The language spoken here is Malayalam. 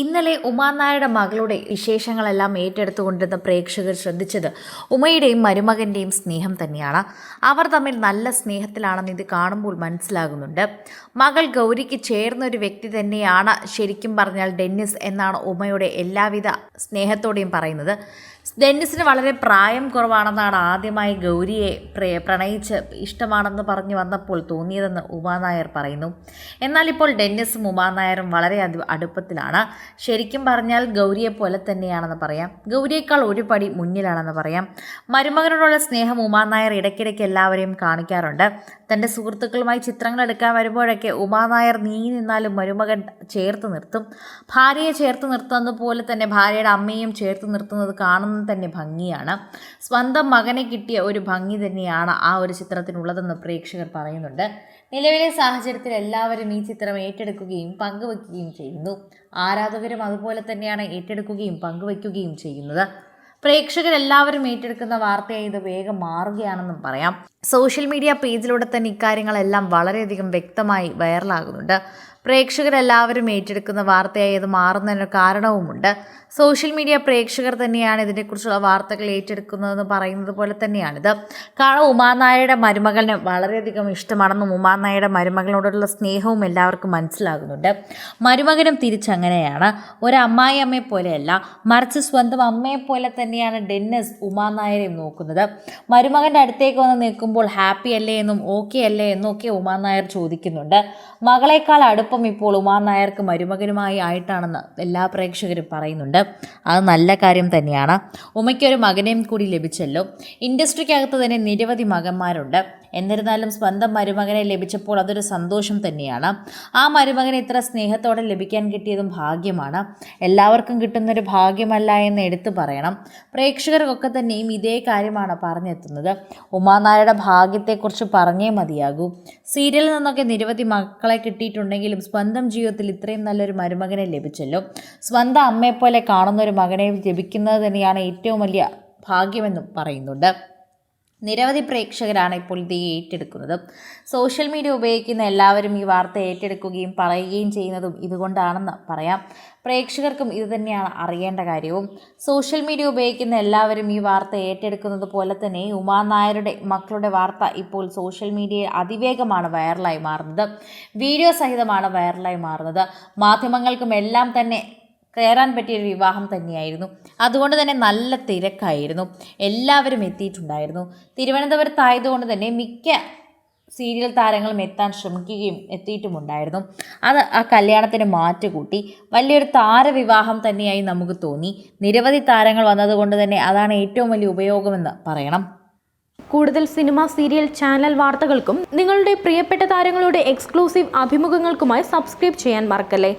ഇന്നലെ ഉമാനായുടെ മകളുടെ വിശേഷങ്ങളെല്ലാം ഏറ്റെടുത്തുകൊണ്ടിരുന്ന പ്രേക്ഷകർ ശ്രദ്ധിച്ചത് ഉമയുടെയും മരുമകന്റെയും സ്നേഹം തന്നെയാണ്. അവർ തമ്മിൽ നല്ല സ്നേഹത്തിലാണെന്ന് ഇത് കാണുമ്പോൾ മനസ്സിലാകുന്നുണ്ട്. മകൾ ഗൗരിക്ക് ചേർന്ന ഒരു വ്യക്തി തന്നെയാണ് ശരിക്കും പറഞ്ഞാൽ ഡെന്നിസ് എന്നാണ് ഉമയുടെ എല്ലാവിധ സ്നേഹത്തോടെയും പറയുന്നത്. ഡെന്നിസിന് വളരെ പ്രായം കുറവാണെന്നാണ് ആദ്യമായി ഗൗരിയെ പ്രേ പ്രണയിച്ച് ഇഷ്ടമാണെന്ന് പറഞ്ഞു വന്നപ്പോൾ തോന്നിയതെന്ന് ഉമാനായർ പറയുന്നു. എന്നാൽ ഇപ്പോൾ ഡെന്നിസും ഉമാനായരും വളരെ അടുപ്പത്തിലാണ്. ശരിക്കും പറഞ്ഞാൽ ഗൗരിയെ പോലെ തന്നെയാണെന്ന് പറയാം. ഗൗരിയേക്കാൾ ഒരു പടി മുന്നിലാണെന്ന് പറയാം. മരുമകനോടുള്ള സ്നേഹം ഉമാനായർ ഇടയ്ക്കിടയ്ക്ക് എല്ലാവരെയും കാണിക്കാറുണ്ട്. തന്റെ സുഹൃത്തുക്കളുമായി ചിത്രങ്ങൾ എടുക്കാൻ വരുമ്പോഴൊക്കെ ഉമാനായർ നീ നിന്നാലും മരുമകൻ ചേർത്ത് നിർത്തും. ഭാര്യയെ ചേർത്ത് നിർത്തുന്നതുപോലെ തന്നെ ഭാര്യയുടെ അമ്മയും ചേർത്ത് നിർത്തുന്നത് കാണുന്നത് തന്നെ ഭംഗിയാണ്. സ്വന്തം മകനെ കിട്ടിയ ഒരു ഭംഗി തന്നെയാണ് ആ ഒരു ചിത്രത്തിനുള്ളതെന്ന് പ്രേക്ഷകർ പറയുന്നുണ്ട്. നിലവിലെ സാഹചര്യത്തിൽ എല്ലാവരും ഈ ചിത്രം ഏറ്റെടുക്കുകയും പങ്കുവയ്ക്കുകയും ചെയ്യുന്നു. ആരാധകരും അതുപോലെ തന്നെയാണ് ഏറ്റെടുക്കുകയും പങ്കുവയ്ക്കുകയും ചെയ്യുന്നത്. പ്രേക്ഷകരെല്ലാവരും ഏറ്റെടുക്കുന്ന വാർത്തയായി ഇത് വേഗം മാറുകയാണെന്നും പറയാം. സോഷ്യൽ മീഡിയ പേജിലൂടെ തന്നെ ഇക്കാര്യങ്ങളെല്ലാം വളരെയധികം വ്യക്തമായി വൈറലാകുന്നുണ്ട്. പ്രേക്ഷകരെല്ലാവരും ഏറ്റെടുക്കുന്ന വാർത്തയായി അത് മാറുന്നതിന് കാരണവുമുണ്ട്. സോഷ്യൽ മീഡിയ പ്രേക്ഷകർ തന്നെയാണ് ഇതിനെക്കുറിച്ചുള്ള വാർത്തകൾ ഏറ്റെടുക്കുന്നതെന്ന് പറയുന്നത് പോലെ തന്നെയാണിത്. കാരണം ഉമാനായയുടെ മരുമകളിന് വളരെയധികം ഇഷ്ടമാണെന്നും ഉമാനായയുടെ മരുമകളോടുള്ള സ്നേഹവും എല്ലാവർക്കും മനസ്സിലാകുന്നുണ്ട്. മരുമകനും തിരിച്ചങ്ങനെയാണ്. ഒരു അമ്മായി അമ്മയെ പോലെയല്ല മറിച്ച് സ്വന്തം അമ്മയെ പോലെ തന്നെയാണ് ഡെന്നിസ് ഉമാനായരെയും നോക്കുന്നത്. മരുമകന്റെ അടുത്തേക്ക് വന്ന് നിൽക്കുമ്പോൾ ഹാപ്പി അല്ലേ എന്നും ഓക്കെ അല്ലേ എന്നും ഒക്കെ ഉമാനായർ ചോദിക്കുന്നുണ്ട്. മകളെക്കാൾ അടുപ്പം ഇപ്പോൾ ഉമാനായർക്ക് മരുമകനുമായി ആയിട്ടാണെന്ന് എല്ലാ പ്രേക്ഷകരും പറയുന്നുണ്ട്. അത് നല്ല കാര്യം തന്നെയാണ്. ഉമയ്ക്കൊരു മകനെയും കൂടി ലഭിച്ചല്ലോ. ഇൻഡസ്ട്രിക്കകത്ത് തന്നെ നിരവധി മകന്മാരുണ്ട്. എന്നിരുന്നാലും സ്വന്തം മരുമകനെ ലഭിച്ചപ്പോൾ അതൊരു സന്തോഷം തന്നെയാണ്. ആ മരുമകനെ ഇത്ര സ്നേഹത്തോടെ ലഭിക്കാൻ കിട്ടിയതും ഭാഗ്യമാണ്. എല്ലാവർക്കും കിട്ടുന്നൊരു ഭാഗ്യമല്ല എന്ന് എടുത്തു പറയണം. പ്രേക്ഷകർക്കൊക്കെ തന്നെയും ഇതേ കാര്യമാണ് പറഞ്ഞെത്തുന്നത്. ഉമാനായരുടെ ഭാഗ്യത്തെക്കുറിച്ച് പറഞ്ഞേ മതിയാകൂ. സീരിയലിൽ നിന്നൊക്കെ നിരവധി മക്കളെ കിട്ടിയിട്ടുണ്ടെങ്കിലും സ്വന്തം ജീവിതത്തിൽ ഇത്രയും നല്ലൊരു മരുമകനെ ലഭിച്ചല്ലോ. സ്വന്തം അമ്മയെപ്പോലെ കാണുന്ന ഒരു മകനെ ലഭിക്കുന്നത് തന്നെയാണ് ഏറ്റവും വലിയ ഭാഗ്യമെന്നും പറയുന്നുണ്ട്. നിരവധി പ്രേക്ഷകരാണ് ഇപ്പോൾ ഇത് ഏറ്റെടുക്കുന്നത്. സോഷ്യൽ മീഡിയ ഉപയോഗിക്കുന്ന എല്ലാവരും ഈ വാർത്ത ഏറ്റെടുക്കുകയും പറയുകയും ചെയ്യുന്നതും ഇതുകൊണ്ടാണെന്ന് പറയാം. പ്രേക്ഷകർക്കും ഇത് തന്നെയാണ് അറിയേണ്ട കാര്യവും. സോഷ്യൽ മീഡിയ ഉപയോഗിക്കുന്ന എല്ലാവരും ഈ വാർത്ത ഏറ്റെടുക്കുന്നത് പോലെ തന്നെ ഉമാ നായരുടെ മക്കളുടെ വാർത്ത ഇപ്പോൾ സോഷ്യൽ മീഡിയയിൽ അതിവേഗമാണ് വൈറലായി മാറുന്നത്. വീഡിയോ സഹിതമാണ് വൈറലായി മാറുന്നത്. മാധ്യമങ്ങൾക്കും എല്ലാം തന്നെ കയറാൻ പറ്റിയ ഒരു വിവാഹം തന്നെയായിരുന്നു. അതുകൊണ്ട് തന്നെ നല്ല തിരക്കായിരുന്നു. എല്ലാവരും എത്തിയിട്ടുണ്ടായിരുന്നു. തിരുവനന്തപുരത്തായതുകൊണ്ട് തന്നെ മിക്ക സീരിയൽ താരങ്ങളും എത്താൻ ശ്രമിക്കുകയും എത്തിയിട്ടുമുണ്ടായിരുന്നു. അത് ആ കല്യാണത്തിന് മാറ്റുകൂട്ടി. വലിയൊരു താരവിവാഹം തന്നെയായി നമുക്ക് തോന്നി. നിരവധി താരങ്ങൾ വന്നതുകൊണ്ട് തന്നെ അതാണ് ഏറ്റവും വലിയ ഉപയോഗമെന്ന് പറയണം. കൂടുതൽ സിനിമ സീരിയൽ ചാനൽ വാർത്തകൾക്കും നിങ്ങളുടെ പ്രിയപ്പെട്ട താരങ്ങളുടെ എക്സ്ക്ലൂസീവ് അഭിമുഖങ്ങൾക്കുമായി സബ്സ്ക്രൈബ് ചെയ്യാൻ മറക്കല്ലേ?